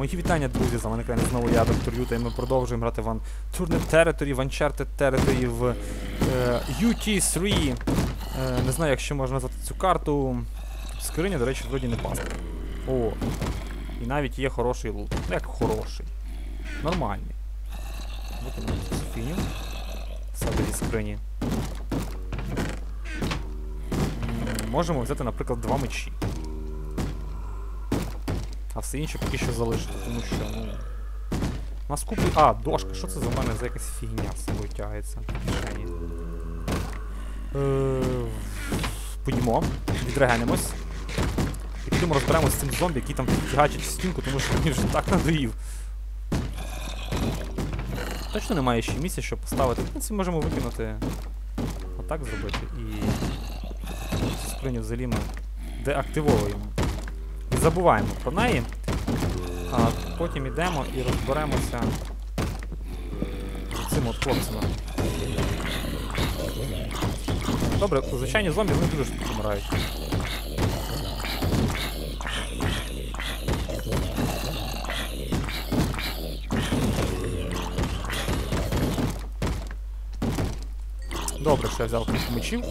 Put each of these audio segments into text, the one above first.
Мої вітання, друзі, з вами на знову я, доктор Юта, і ми продовжуємо грати в Unturned Territory, в Uncharted Territory в е, UT3. Е, не знаю, як ще можна назвати цю карту. Скриня, до речі, вроді не паска. О. І навіть є хороший лут. Ну, Як хороший. Нормальний. Викинемо. Себе зі скрині. Можемо взяти, наприклад, два мечі. А все інше поки що залишити, тому що, ну. Нас купи. А, дошка, що це за мене за якась фігня з собою тягається кишені? Е, Поїмо, відрегенемось. І підемо розберемося з цим зомбі, який там тягачить в стінку, тому що мені вже так надоїв. Точно немає ще місця, щоб поставити. Принципі, можемо викинути. Отак зробити і. Скриню взагалі ми деактивовуємо. Забуваємо про неї. А потім йдемо і розберемося з цим от хлопцем. Добре, звичайні зомбі вони дуже швидко помирають. Добре, що я взяв кілька мечів.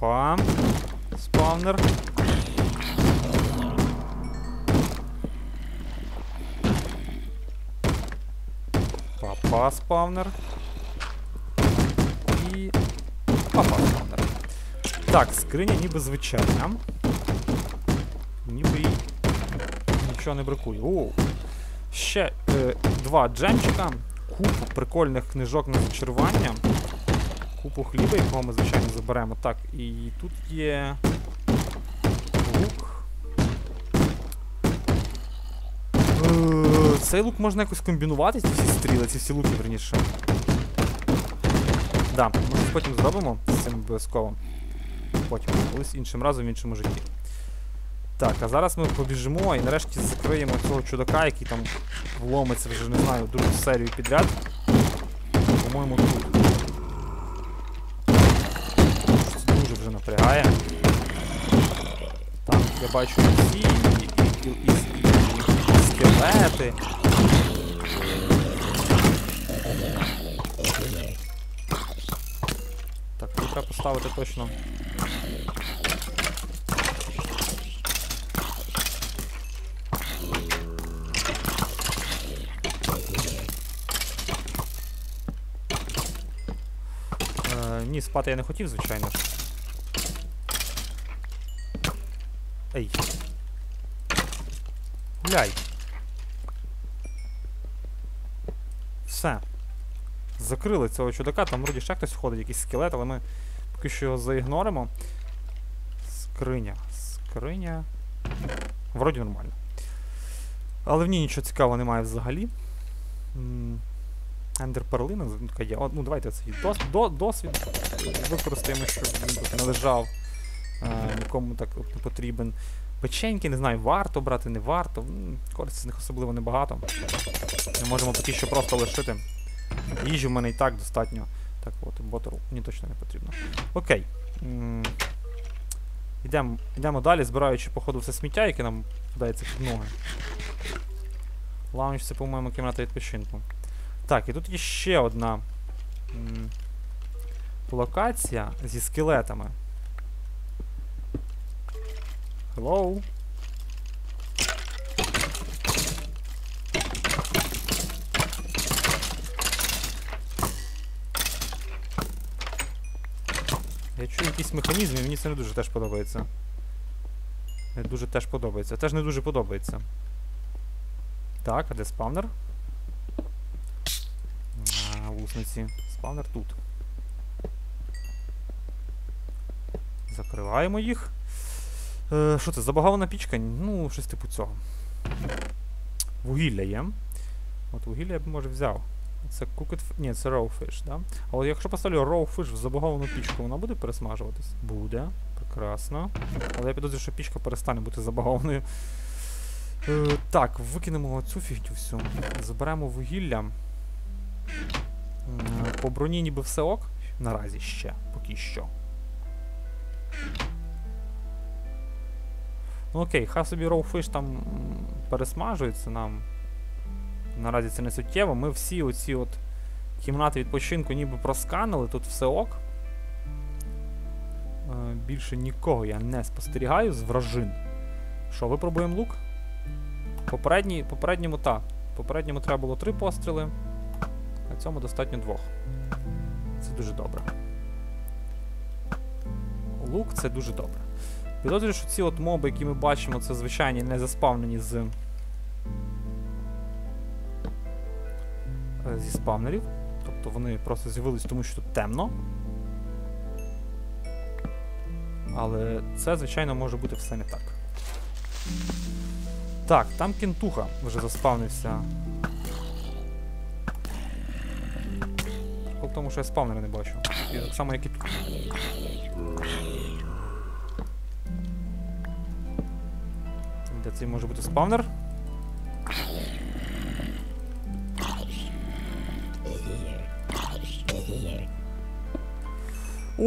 Папа. Спавнер. Папа спавнер. І. Папа спавнер. Так, скриня ніби звичайна. Ніби їй нічого не бракує. О! Ще е, два джемчика, купу прикольних книжок на зачарування купу хліба, якого ми, звичайно, заберемо. Так, і тут є. Цей лук можна якось комбінувати, ці всі стріли, ці всі луки, верніше. Да, ми щось потім зробимо з цим обов'язково. Потім, колись іншим разом в іншому житті. Так, а зараз ми побіжимо і нарешті закриємо цього чудака, який там вломиться вже не знаю, другу серію підряд. По-моєму, тут. Щось дуже вже напрягає. Там я бачу всі і, і, і, і, і, і скелети. Так, тут треба поставити точно. Е, ні, спати я не хотів, звичайно ж. Ей. Гуляй. Закрили цього чудака, там вроді ще хтось ходить, якийсь скелет, але ми поки що його заігноримо. Скриня. Скриня. Вроді нормально. Але в ній нічого цікавого немає взагалі. Ендер перлина, ну, є. Ну давайте цей дос, до, досвід використаємо, щоб він тут не лежав. Е, нікому так не потрібен. Печеньки, не знаю, варто брати, не варто. Користі з них особливо небагато. Ми можемо поки що просто лишити. Їжі в мене і так достатньо. Так, от, ботл мені точно не потрібно. Окей. Йдемо, йдемо далі, збираючи, походу, все сміття, яке нам подається під ноги. Лаунж це, по-моєму, кімната відпочинку. Так, і тут є ще одна локація зі скелетами. Hello? Я чую якийсь механізм, і мені це не дуже теж подобається. Не дуже теж подобається. Теж не дуже подобається. Так, а де спавнер? А, вусниці. Спавнер тут. Закриваємо їх. Е, Що це? Забагована пічка? Ну, щось типу цього. Вугілля є. От вугілля я б може взяв. Це cooked Ні, це raw fish, да? А от якщо поставлю raw fish в забаговану пічку, вона буде пересмажуватись? Буде. Прекрасно. Але я підозрюю, що пічка перестане бути забагованою. Е, так, викинемо цю фігню всю. Заберемо вугілля. По броні ніби все ок. Наразі ще, поки що. Ну окей, хай собі роуфиш там пересмажується нам. Наразі це не суттєво. Ми всі оці от кімнати відпочинку ніби просканили, тут все ок. Е, більше нікого я не спостерігаю з вражин. Що, випробуємо лук? Попередній, попередньому так. Попередньому треба було три постріли, а цьому достатньо двох. Це дуже добре. Лук це дуже добре. Підозрюю, що ці от моби, які ми бачимо, це звичайні не заспавнені з. Зі спавнерів. Тобто вони просто з'явились тому, що тут темно. Але це, звичайно, може бути все не так. Так, там кентуха вже заспавнився. В тому, що я спавнера не бачу. І так само, як і тут. Де цей може бути спавнер?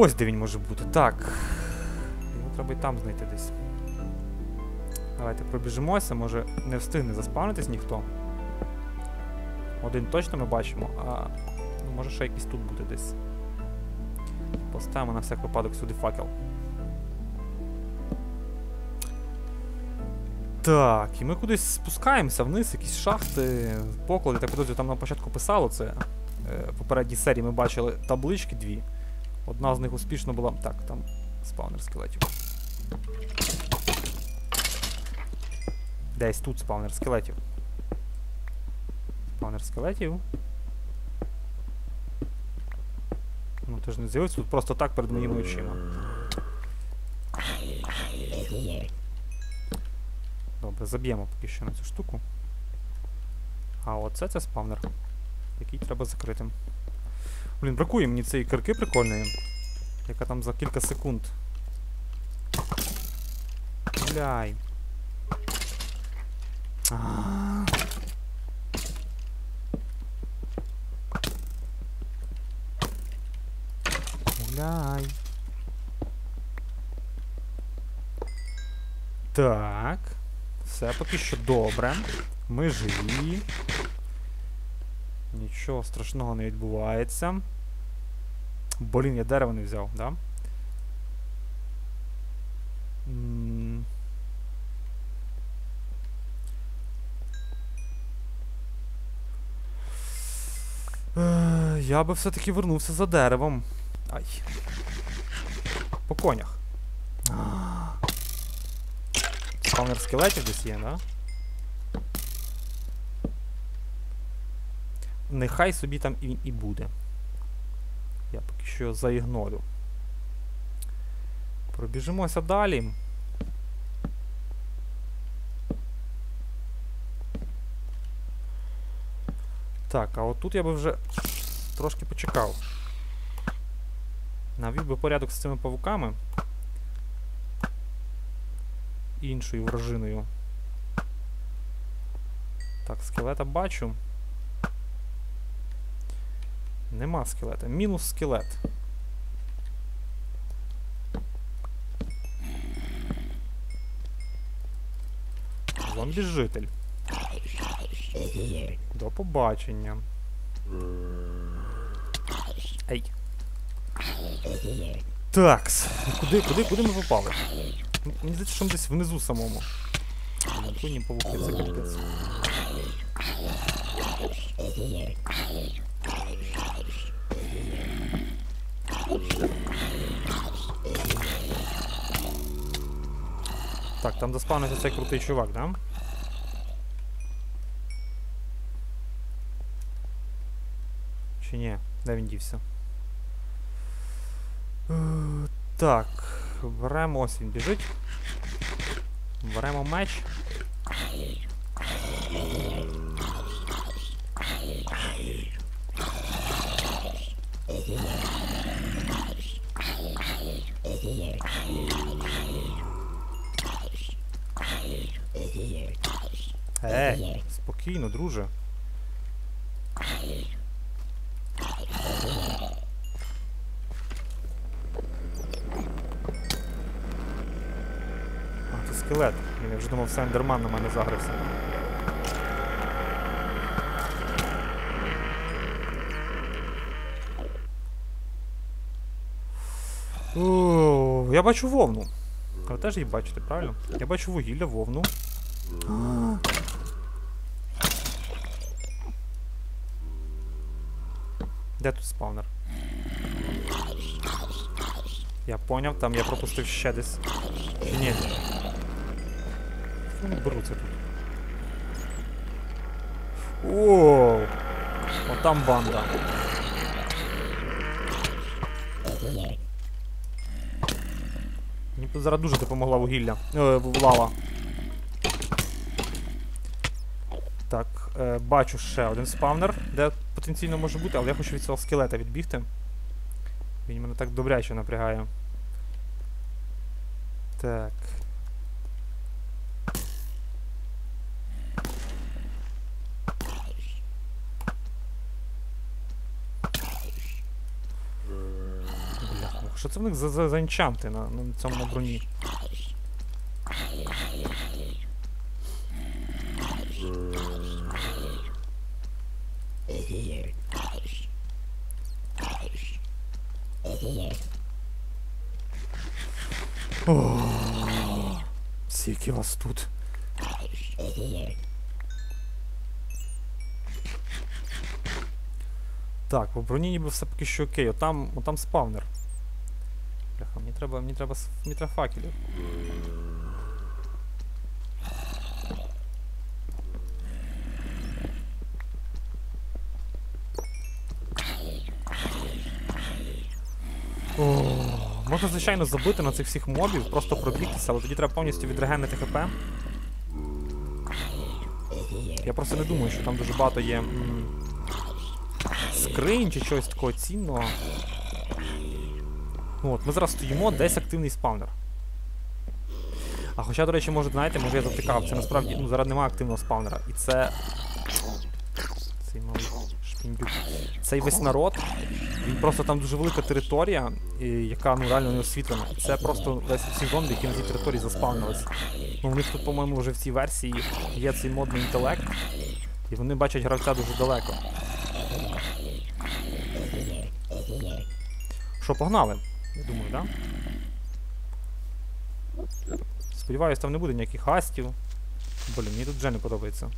Ось де він може бути. Так. Його треба і там знайти десь. Давайте пробіжимося, може не встигне заспавнитись ніхто. Один точно ми бачимо, а ну, може ще якийсь тут буде десь. Поставимо на всяк випадок сюди факел. Так, і ми кудись спускаємося вниз, якісь шахти, поклади. Так підозрюю, там на початку писало це. Е, в попередній серії ми бачили таблички дві. Одна з них успішно була. Так, там спаунер скелетів. Десь тут спаунер скелетів. Спаунер скелетів. Ну, ти ж не з'явився тут просто так перед моїми очима. Добре, заб'ємо поки що на цю штуку. А оце це спавнер, який треба закрити. Блін, бракує мені цієї кирки прикольної, яка там за кілька секунд. Гуляй. А. Гуляй. Так. Все поки що добре. Ми живі. Нічого страшного не відбувається. Блін, я дерево не взяв, да? Е, Я би все-таки вернувся за деревом. Ай. По конях. Спавнер скелетів десь є, да? Нехай собі там він і буде. Я поки що заігнорю. Пробіжимося далі. Так, а от тут я би вже трошки почекав. Навів би порядок з цими павуками. Іншою вражиною. Так, скелета бачу. Нема скелета. Мінус скелет. Зомбі-житель. До побачення. Ей. Такс. Куди, куди, куди ми попали? Мені здається, що ми десь внизу самому. Павуки, це капець. Так, там заспавнився цей крутий чувак, да? Чи ні? Де він дівся? Е, Так, беремо ось він біжить. Беремо меч. Е, е, спокійно, друже. А, це скелет. Я вже думав, Сендерман на мене загрився. О, я бачу вовну. Ви теж її бачите, правильно? Я бачу вугілля, вовну. Де тут спавнер? Я поняв, там я пропустив ще десь. Чи ні? Вони беруться тут? Оу! Отам банда. Б зараз дуже допомогла вугілля. Е, лава. Так, е, бачу ще один спавнер, де потенційно може бути, але я хочу від цього скелета відбігти. Він мене так добряче напрягає. Так. Що це в них за, за, за енчанти на, на цьому на броні? О, Скільки вас тут. Так, по броні ніби все поки що окей. Отам, отам спавнер. Треба, мені треба, с- мені треба факелів. О, можна, звичайно, забити на цих всіх мобів, просто пробігтися, але тоді треба повністю відрегенити ХП. Я просто не думаю, що там дуже багато є скринь чи чогось такого цінного. Ну от, ми зараз стоїмо, десь активний спавнер. А хоча, до речі, може, знаєте, може я завтикав, це насправді ну, зараз немає активного спавнера. І це. Цей малий шпіндюк. Цей весь народ. Він просто там дуже велика територія, і, яка ну реально не освітлена. Це просто весь всі зомбі, які на цій території заспавнились. Ну, у них тут, по-моєму, вже в цій версії є цей модний інтелект, і вони бачать гравця дуже далеко. Що, погнали? Я думаю? Да? Сподіваюсь, там не буде ніяких гастів. Блін, мені тут вже не подобається.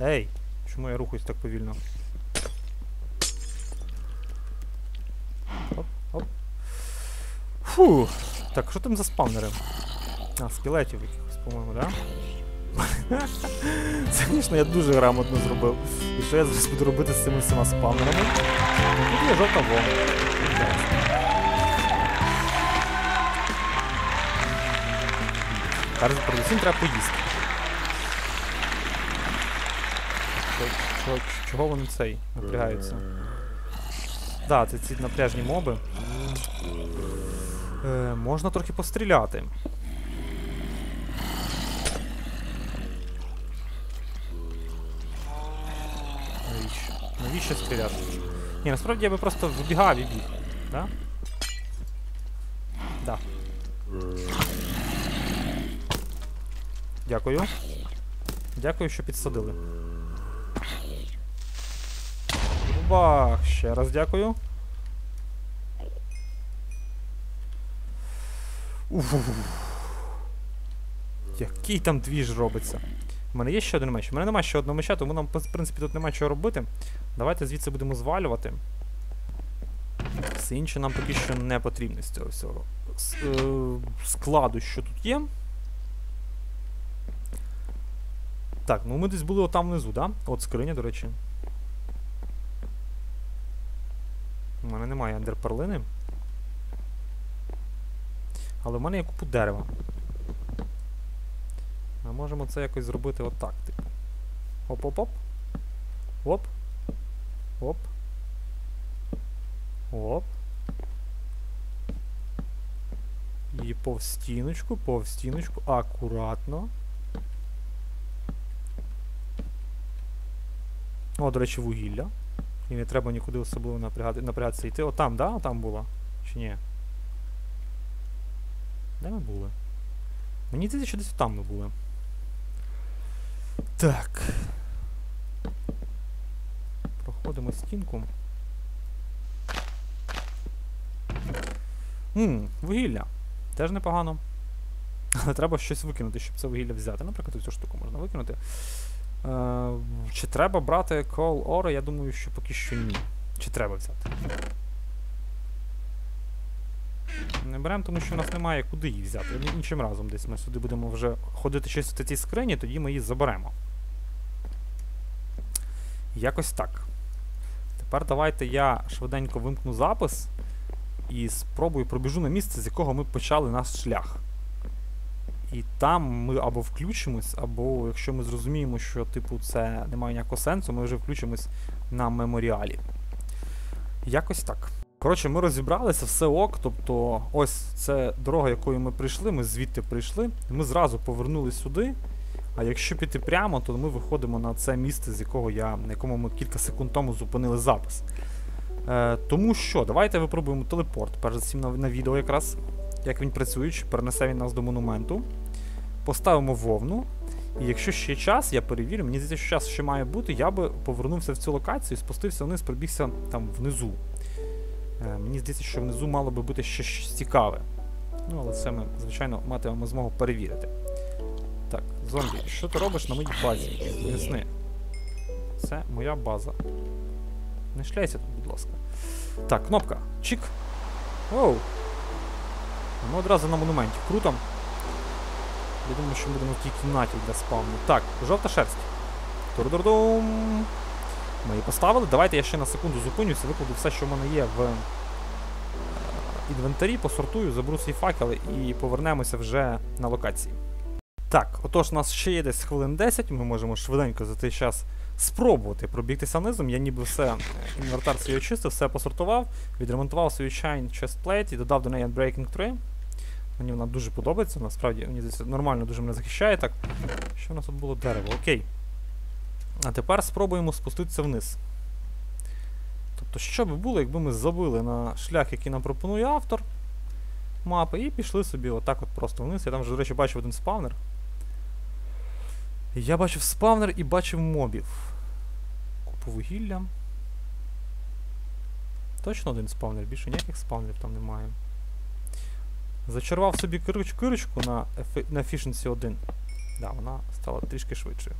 Ей, чому я рухаюсь так повільно? Оп, оп. Фу. Так, що там за спавнери? А, скелетів якихось, по-моєму, да? Звісно, я дуже грамотно зробив. І що я зараз буду робити з цими всіма спавнерами? Ну, Тут є жовта вогна. Зараз передусім треба поїсти. Чо- чо- Чого вони цей напрягаються? Да, це ці напряжні моби. Е, можна трохи постріляти. Навіщо? Навіщо стріляти? Ні, насправді я би просто вибігав і біг. Да? Да. Дякую. Дякую, що підсадили. Бах! Ще раз дякую. Уф. Який там двіж робиться? У мене є ще один меч. У мене немає ще одного меча, тому нам, в принципі, тут немає чого робити. Давайте звідси будемо звалювати. Все інше нам поки що не потрібно з цього всього с- е, складу, що тут є. Так, ну ми десь були отам внизу, да? От скриня, до речі. У мене немає ендерперлини. Але в мене є купу дерева. Ми можемо це якось зробити отак, типу. Оп-оп-оп. Оп. Оп. Оп. І повз стіночку, повз стіночку, акуратно. О, до речі, вугілля. І не треба нікуди особливо напрягати, напрягатися йти. О, там, да? Там було? Чи ні? Де ми були? Мені здається, що десь там ми були. Так. Проходимо стінку. Ммм, вугілля. Теж непогано. Але треба щось викинути, щоб це вугілля взяти. Наприклад, цю штуку можна викинути. Е, чи треба брати Call Ore? Я думаю, що поки що ні. Чи треба взяти? Не беремо, тому що в нас немає куди її взяти. Іншим разом десь ми сюди будемо вже ходити чистити ці скрині, тоді ми її заберемо. Якось так. Тепер давайте я швиденько вимкну запис і спробую пробіжу на місце, з якого ми почали наш шлях. І там ми або включимось, або якщо ми зрозуміємо, що типу це не має ніякого сенсу, ми вже включимось на меморіалі. Якось так. Коротше, ми розібралися, все ок. Тобто, ось це дорога, якою ми прийшли, ми звідти прийшли, ми зразу повернули сюди. А якщо піти прямо, то ми виходимо на це місце, з якого я, на якому ми кілька секунд тому зупинили запис. Е, Тому що, давайте випробуємо телепорт. Перш за всім на, на відео якраз, як він працює, чи перенесе він нас до монументу. Поставимо вовну. І якщо ще час, я перевірю, мені здається, що час ще має бути, я би повернувся в цю локацію, спустився вниз, пробігся там внизу. Е, мені здається, що внизу мало би бути ще щось цікаве. Ну, але це ми, звичайно, матимемо змогу перевірити. Зомбі, що ти робиш на моїй базі? Поясни. Це моя база. Не шляйся тут, будь ласка. Так, кнопка. Чик. Оу. Ми одразу на монументі. Круто. Я думаю, що ми будемо в тій кімнаті для спавну. Так, жовта шерсть. Турдурдум. Ми її поставили. Давайте я ще на секунду зупинюся, викладу все, що в мене є в е, інвентарі, посортую, заберу свій факели і повернемося вже на локації. Так, отож, у нас ще є десь хвилин 10, ми можемо швиденько за цей час спробувати пробігтися низом. Я ніби все інвертар свій очистив, все посортував, відремонтував свою Shine Chestplate і додав до неї Unbreaking 3. Мені вона дуже подобається, насправді мені здається, нормально дуже мене захищає. Так, що в нас тут було дерево? Окей. А тепер спробуємо спуститися вниз. Тобто, що би було, якби ми забили на шлях, який нам пропонує автор мапи, і пішли собі отак от просто вниз. Я там вже, до речі, бачив один спавнер. Я бачив спавнер і бачив мобів. Купу вугілля. Точно один спавнер, більше ніяких спавнерів там немає. Зачарував собі кирич кирочку на на Efficiency 1. Да, вона стала трішки швидшою.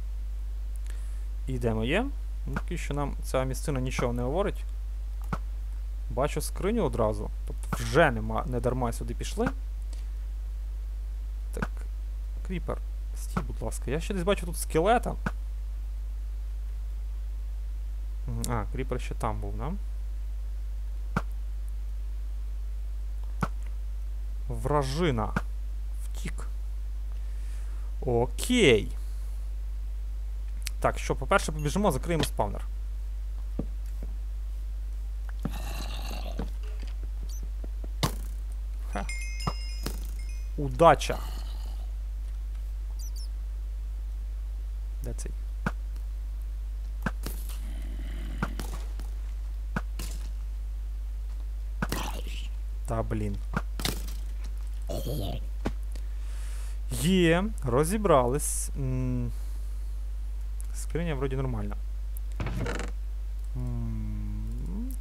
І де ми є? Ну, Поки що нам ця місцина нічого не говорить. Бачу скриню одразу. Тобто вже нема, не дарма сюди пішли. Так. Кріпер. Стій, будь ласка. Я ще десь бачу тут скелета. А, кріпер ще там був, да? Вражина. Втік. Окей. Так, що, по-перше, побіжимо, закриємо спавнер. Ха. Удача. Де цей? Та, блін. Є, розібрались. Скриня вроді нормальна.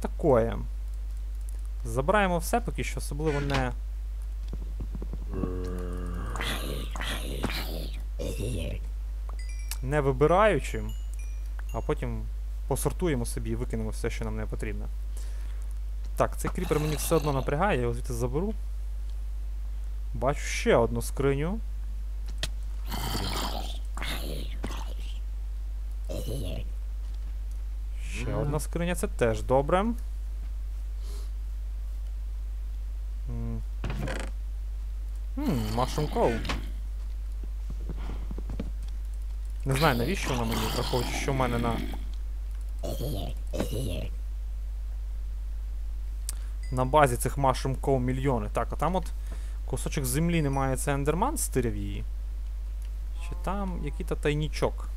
Такое. Забираємо все поки що, особливо не. Не вибираючи, а потім посортуємо собі і викинемо все, що нам не потрібно. Так, цей кріпер мені все одно напрягає, я його звідти заберу. Бачу ще одну скриню. Ще одна скриня, це теж добре. Ммм, Mushroom Cove. Не знаю, навіщо вона мені, враховуючи, що в мене на. На базі цих Mushroom Cove мільйони. Так, а там от кусочок землі немає, це ендерман стиряв її. Чи там який-то тайнічок?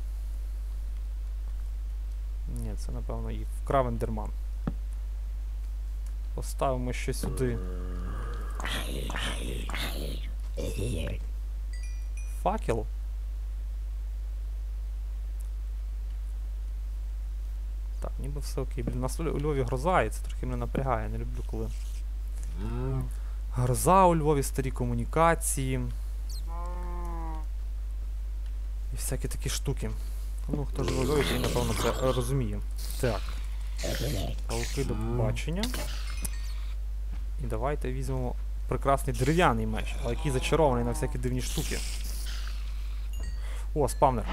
Ні, це напевно і вкрав ендерман. Поставимо ще сюди. Факел. Так, ніби все окей. Блін, у нас у Львові- гроза, і це трохи мене напрягає, не люблю коли. Гроза у Львові, старі комунікації. І всякі такі штуки. Ну, хто ж у Львові, той, напевно, це розуміє. Так. Пауки до побачення. І давайте візьмемо прекрасний дерев'яний меч, але який зачарований на всякі дивні штуки. О, спавнер.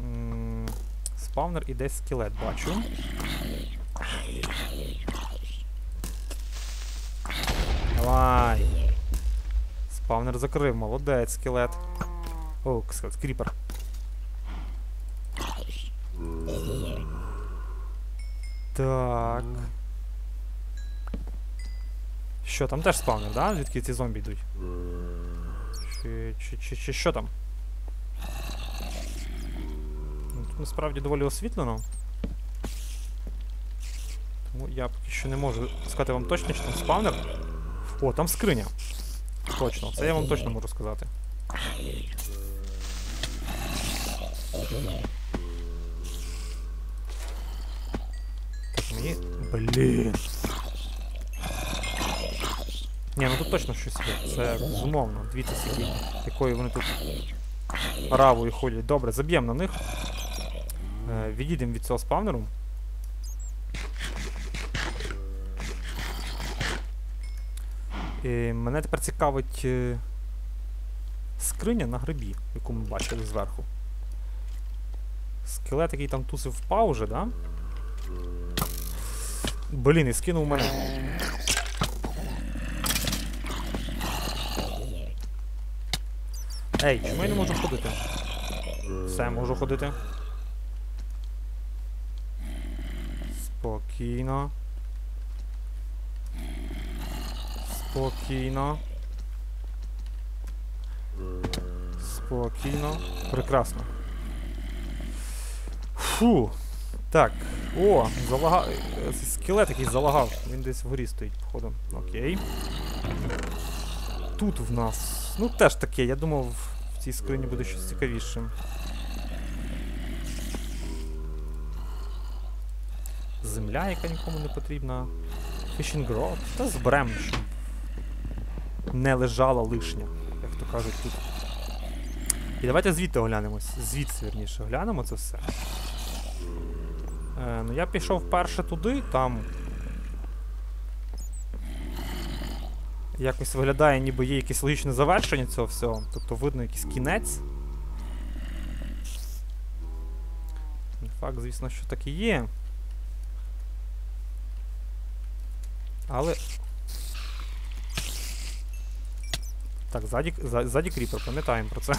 М, Спавнер і десь скелет бачу. Давай. Спавнер закрив, молодець, скелет. О, скелет, кріпер. Так. Що, там теж спавнер, да? Звідки ці зомбі йдуть? Чи, чи, чи, чи що там? Ну, Тут насправді доволі освітлено. Тому я поки що не можу сказати вам точно, чи там спавнер. О, там скриня. Точно, це я вам точно можу сказати. Так, мені. Блін. Ні, ну тут точно щось є. Це безумовно. Дивіться, якою вони тут равою ходять. Добре, заб'ємо на них. Е, відійдемо від цього спавнеру. І мене тепер цікавить е, скриня на грибі, яку ми бачили зверху. Скелет, який там тусив впав уже, да? Блін, і скинув мене. Ей, чому я не можу ходити? Все, можу ходити. Спокійно. Спокійно. Спокійно. Прекрасно. Фу. Так. О, залага... е, Скелет якийсь залагав. Він десь вгорі стоїть, походу. Окей. Тут в нас. Ну теж таке, я думав, в цій скрині буде щось цікавіше. Земля, яка нікому не потрібна. Fishing rod. Та зберем, щоб не лежала лишня, як то кажуть тут. І давайте звідти оглянемось. Звідси, вірніше, оглянемо це все. Е, ну я пішов перше туди, там. Якось виглядає, ніби є якесь логічне завершення цього всього. Тобто видно якийсь кінець. Не Факт, звісно, що так і є. Але. Так, ззаді, за- ззаді кріпер, пам'ятаємо про це.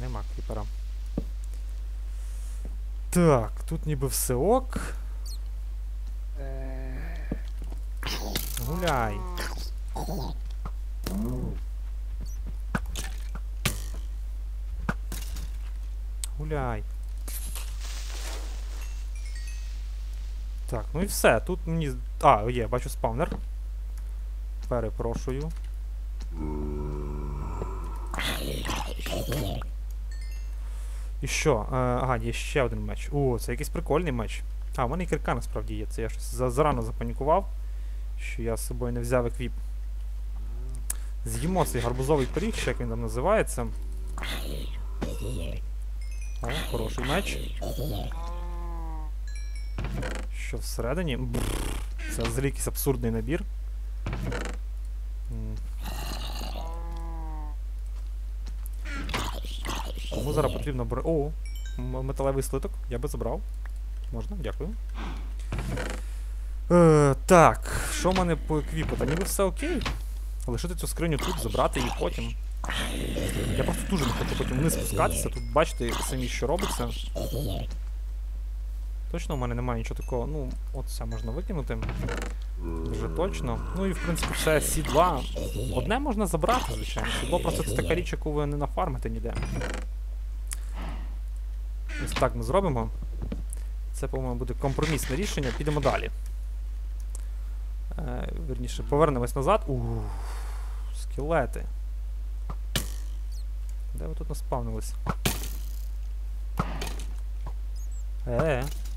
Нема кріпера. Так, тут ніби все ок. Гуляй. Гуляй. Так, ну і все. Тут мені. А, є, бачу спавнер. Перепрошую. І що? Е, ага, є ще один меч. О, це якийсь прикольний меч. А, у мене і кирка насправді є. Це я щось зарано запанікував, що я з собою не взяв еквіп. З'їмо цей гарбузовий пиріг, ще як він там називається. О, хороший меч. Що всередині? Це взагалі якийсь абсурдний набір. М. Кому зараз потрібно бри... О, металевий слиток, я би забрав. Можна, дякую. Е, так, що в мене по еквіпу? Та ніби все окей. Лишити цю скриню тут, забрати її потім. Я просто дуже не хочу потім вниз спускатися. Тут бачите самі, що робиться. Точно в мене немає нічого такого. Ну, от це можна викинути. Дуже точно. Ну і в принципі все сідло. Одне можна забрати, звичайно. Сідло просто це така річ, яку ви не нафармите ніде. Ось так ми зробимо. Це, по-моєму, буде компромісне рішення. Підемо далі. Е, вірніше, повернемось назад. Ух, скелети. Де ви тут наспавнились? Е. З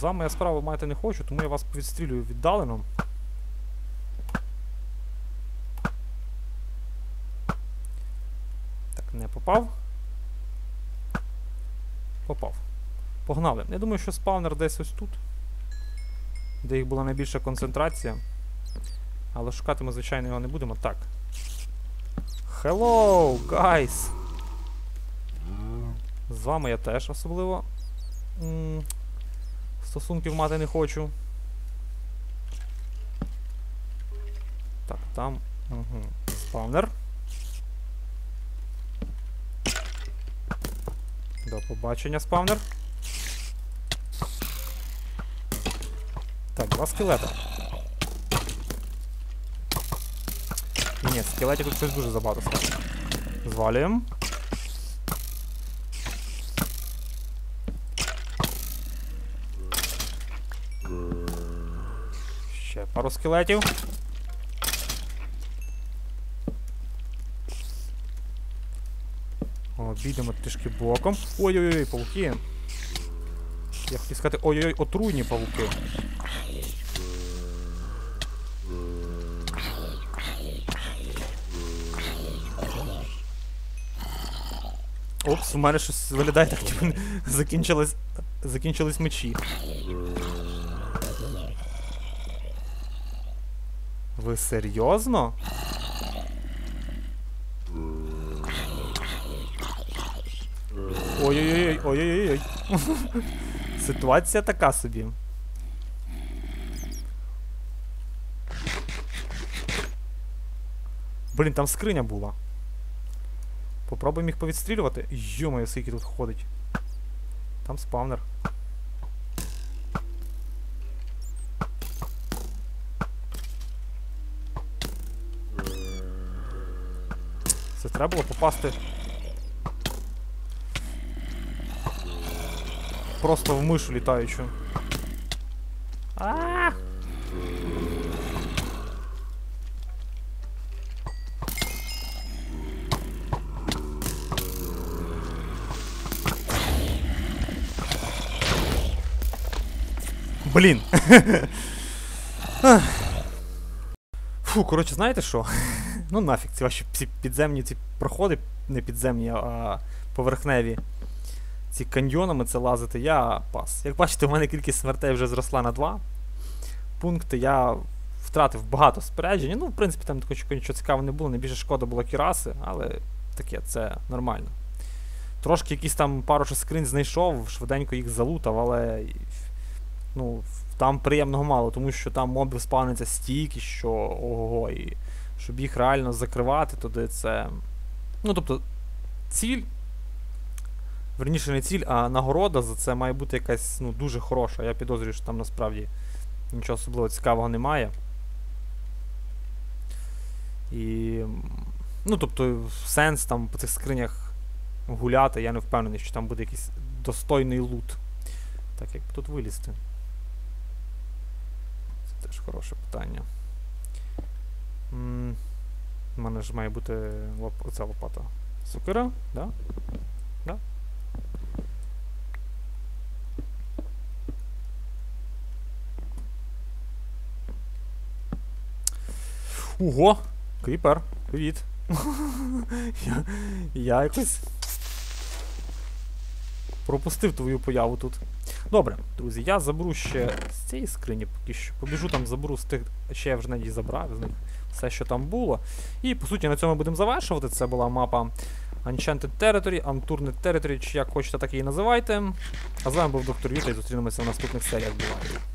вами я справи мати не хочу, тому я вас повідстрілюю віддалено. Так, не попав. Попав. Погнали. Я думаю, що спавнер десь ось тут. Де їх була найбільша концентрація. Але шукати ми, звичайно, його не будемо. Так. Hello, guys! З вами я теж особливо стосунків мати не хочу. Так, там. Угу. Спавнер. До побачення, спавнер. Так, два скелета. Ні, скелетів тут щось дуже забагато стало. Звалюємо. Пару скелетів. Обійдемо трішки боком. Ой-ой-ой, павуки. Я хотів сказати, ой-ой, отруйні павуки. Опс, у мене щось виглядає так, ніби закінчились мечі. Ви серйозно? Ой-ой-ой, ой-ой-ой. Ситуація така собі. Блін, там скриня була. Попробуємо їх повідстрілювати. Йо-моє, скільки тут ходить. Там спавнер. Це треба було попасти. Просто в мишу літаючу. А! Блін. Ах. Фу, коротше, знаєте що? ну нафіг, ці ваші підземні ці проходи, не підземні, а поверхневі. Ці каньйонами це лазити, я пас. Як бачите, у мене кількість смертей вже зросла на 2 пункти. Я втратив багато спорядження. Ну, в принципі, там такого нічого цікавого не було, найбільше шкода була кіраси, але таке, це нормально. Трошки якісь там пару скринь знайшов, швиденько їх залутав, але ну, там приємного мало, тому що там мобів спавниться стільки, що ого, і щоб їх реально закривати, туди це. Ну, тобто, ціль. Верніше не ціль, а нагорода за це має бути якась ну, дуже хороша. Я підозрюю, що там насправді нічого особливо цікавого немає. І. Ну, тобто, сенс там по цих скринях гуляти, я не впевнений, що там буде якийсь достойний лут. Так, як тут вилізти? Це теж хороше питання. У мене ж має бути лоп... оця лопата. Сокира, да? Да? Ого! Кріпер, привіт. я, я якось пропустив твою появу тут. Добре, друзі, я заберу ще з цієї скрині поки що. Побіжу там, заберу з тих, ще я вже надій забрав з них все, що там було. І по суті на цьому будемо завершувати. Це була мапа Enchanted Territory, Unturned Territory, чи як хочете, так її називайте. А з вами був доктор Юта і зустрінемося в наступних серіях. Буває.